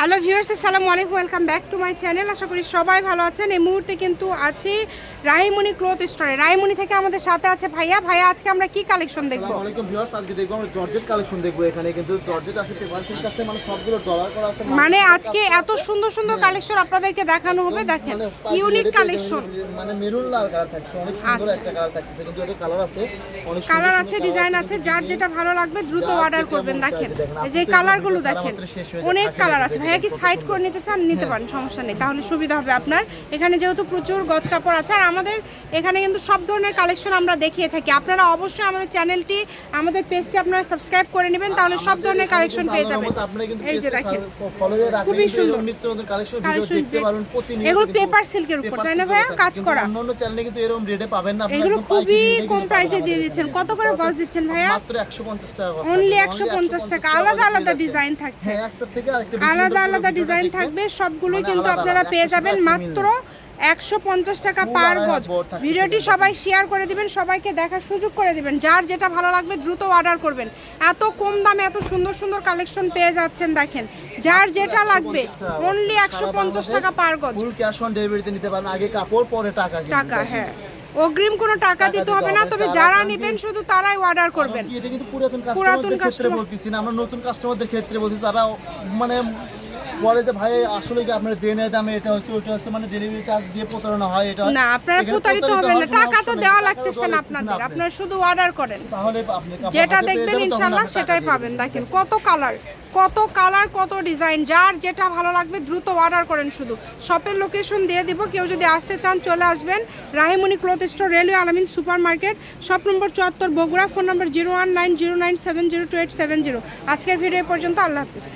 Hello viewers আসসালামু আলাইকুম welcome back to my channel. আশা করি সবাই ভালো আছেন। এই মুহূর্তে কিন্তু আছি রাহিমণি ক্লথ স্টোরে। রাহিমণি থেকে আমাদের সাথে আছে ভাইয়া। ভাইয়া আজকে আমরা কি কালেকশন দেখব? আসসালামু আলাইকুম ভিউয়ার্স আজকে দেখব আমরা জর্জেট কালেকশন দেখব এখানে। কিন্তু জর্জেট আছে পেপার সিল্ক আছে মানে সবগুলো ডলার করা আছে মানে আজকে এত সুন্দর সুন্দর কালেকশন আপনাদেরকে দেখানো হবে। দেখেন মানে ইউনিক কালেকশন। মানে মেরুন লাল কালার থাকছে অনেক সুন্দর আচ্ছা। একটা কালার থাকছে কিন্তু এটা কালার আছে অনেক কালার আছে ডিজাইন আছে যার যেটা ভালো লাগবে দ্রুত অর্ডার করবেন দেখেন এই যে কালারগুলো দেখেন হয়ে অনেক কালার আছে ভাইয়া কি সাইড করে নিতে চান? নিতে পারেন সমস্যা নেই। তাহলে সুবিধা হবে আপনার। এখানে যেহেতু প্রচুর গজ কাপড় আছে আর আমাদের এখানে কিন্তু সব ধরনের কালেকশন আমরা দেখিয়ে থাকি। আপনারা অবশ্যই আমাদের চ্যানেলটি আমাদের পেজটি আপনারা সাবস্ক্রাইব করে নেবেন তাহলে সব ধরনের কালেকশন পেয়ে যাবেন। এই যে দেখেন। খুবই সুন্দর। এগুলো silk এর উপর, তাই না ভাইয়া? কাজ করা। অন্যান্য চ্যানেলে কিন্তু এরকম রেটে পাবেন না। আপনারা এগুলো খুবই কম প্রাইসে দিয়ে দিচ্ছেন। কত করে গজ দিচ্ছেন ভাইয়া? মাত্র 150 টাকা গজ অনলি থাকবে, একশো only পঞ্চাশ টাকা। আলাদা আলাদা ডিজাইন থাকছে। হ্যাঁ, একটা থেকে আরেকটা বেশি আলাদা আলাদা ডিজাইন থাকবে সবগুলোই মানে কিন্তু আপনারা পেয়ে যাবেন মাত্র একশো পঞ্চাশ টাকা পার গজ। ভিডিওটি সবাই শেয়ার করে দিবেন সবাইকে দেখার সুযোগ করে দিবেন। যার যেটা ভালো লাগবে দ্রুত অর্ডার করবেন। এত কম দামে এত সুন্দর সুন্দর কালেকশন পেয়ে যাচ্ছেন দেখেন। যার যেটা লাগবে অনলি একশো পঞ্চাশ টাকা পার গজ। ফুল ক্যাশ অন ডেলিভারিতে নিতে পারেন। আগে কাপড় পরে টাকা টাকা হ্যাঁ। অগ্রিম কোনো টাকা দিতে হবে না তবে যারা নেবেন শুধু তারাই অর্ডার করবেন। এটা কিন্তু পুরাতন কাস্টমারদের ক্ষেত্রে বলতেছি না আমরা নতুন কাস্টমারদের ক্ষেত্রে বলতেছি তারা মানে বলে যে ভাই আসলে কি আপনার দেনের দামে এটা হচ্ছে ওটা হচ্ছে মানে ডেলিভারি চার্জ দিয়ে প্রতারণা হয় এটা? না আপনারা প্রতারিত হবেন না। টাকা তো দেওয়া লাগতেছে না আপনাদের। আপনারা শুধু অর্ডার করেন। তাহলে আপনি যেটা দেখবেন ইনশাল্লাহ সেটাই পাবেন। দেখেন কত কালার কত কালার কত ডিজাইন যার যেটা ভালো লাগবে দ্রুত অর্ডার করেন শুধু। শপের লোকেশন দিয়ে দিব কেউ যদি আসতে চান চলে আসবেন। Rahimoni cloth store railway Alamin super market shop number চুয়াত্তর Bogura phone number zero one nine zero nine seven zero two eight seven zero আজকের ভিডিও পর্যন্ত আল্লাহ হাফিজ।